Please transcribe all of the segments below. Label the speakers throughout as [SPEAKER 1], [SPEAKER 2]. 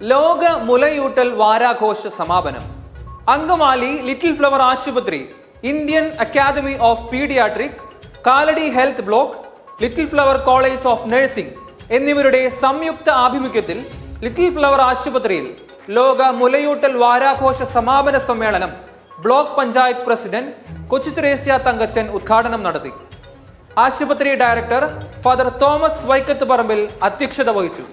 [SPEAKER 1] ലോക മുലയൂട്ടൽ വാരാഘോഷ സമാപനം. അങ്കമാലി ലിറ്റിൽ ഫ്ലവർ ആശുപത്രി Indian academy of paediatric Kalady health block Little Flower college of nursing എന്നിവരുടെ സംയുക്ത ആഭിമുഖ്യത്തിൽ ലിറ്റിൽ ഫ്ലവർ ആശുപത്രിയിൽ ലോക മുലയൂട്ടൽ വാരാഘോഷ സമാപന സമ്മേളനം ബ്ലോക്ക് പഞ്ചായത്ത് പ്രസിഡന്റ് കൊച്ചു ത്രേസ്യ തങ്കച്ചൻ ഉദ്ഘാടനം നടത്തി. ആശുപത്രി ഡയറക്ടർ ഫാദർ തോമസ് വൈക്കത്ത് പറമ്പിൽ അധ്യക്ഷത വഹിച്ചു.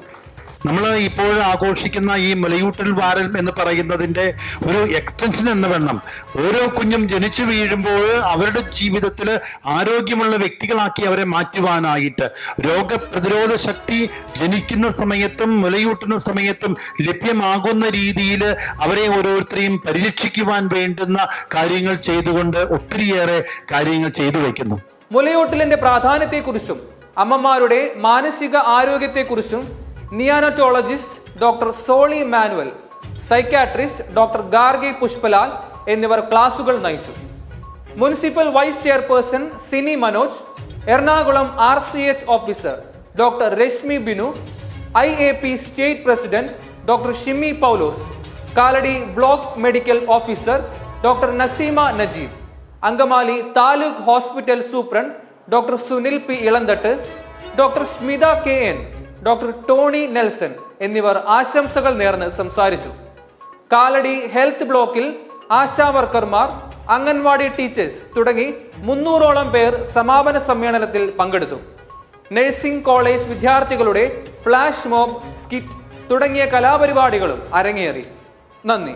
[SPEAKER 2] നമ്മൾ ഇപ്പോൾ ആഘോഷിക്കുന്ന ഈ മലയൂട്ടൽ വാരൽ എന്ന് പറയുന്നതിന്റെ ഒരു എക്സ്റ്റൻഷൻ എന്ന് വേണം. ഓരോ കുഞ്ഞും ജനിച്ചു വീഴുമ്പോൾ അവരുടെ ജീവിതത്തിൽ ആരോഗ്യമുള്ള വ്യക്തികളാക്കി അവരെ മാറ്റുവാനായിട്ട് രോഗപ്രതിരോധ ശക്തി ജനിക്കുന്ന സമയത്തും മുലയൂട്ടുന്ന സമയത്തും ലഭ്യമാകുന്ന രീതിയിൽ അവരെ ഓരോരുത്തരെയും പരിരക്ഷിക്കുവാൻ വേണ്ടുന്ന കാര്യങ്ങൾ ചെയ്തുകൊണ്ട് ഒത്തിരിയേറെ കാര്യങ്ങൾ ചെയ്തു വയ്ക്കുന്നു
[SPEAKER 1] മുലയൂട്ടലിന്റെ പ്രാധാന്യത്തെക്കുറിച്ചും അമ്മമാരുടെ മാനസിക ആരോഗ്യത്തെക്കുറിച്ചും neonatologist doctor Soly Manuel psychiatrist doctor Gargi Pushpalal എന്നിവർ ക്ലാസുകൾ നയിച്ചു. Municipal vice chairperson Sini Manoj Ernakulam R C H officer doctor Reshmi Binu I A P state president doctor Shimmi Paulose Kalady block medical officer doctor Naseema Najeeb Angamaly taluk hospital superintendent doctor Sunil P Elanthattu doctor Smitha K N doctor Tony Nelson എന്നിവർ ആശംസകൾ നേർന്ന് സംസാരിച്ചു. Kalady health ബ്ലോക്കിൽ ASHA വർക്കർമാർ anganwadi teachers തുടങ്ങി മുന്നൂറോളം പേർ സമാപന സമ്മേളനത്തിൽ പങ്കെടുത്തു. നഴ്സിംഗ് കോളേജ് വിദ്യാർത്ഥികളുടെ ഫ്ലാഷ് മോബ് സ്കിറ്റ് തുടങ്ങിയ കലാപരിപാടികളും അരങ്ങേറി. നന്ദി.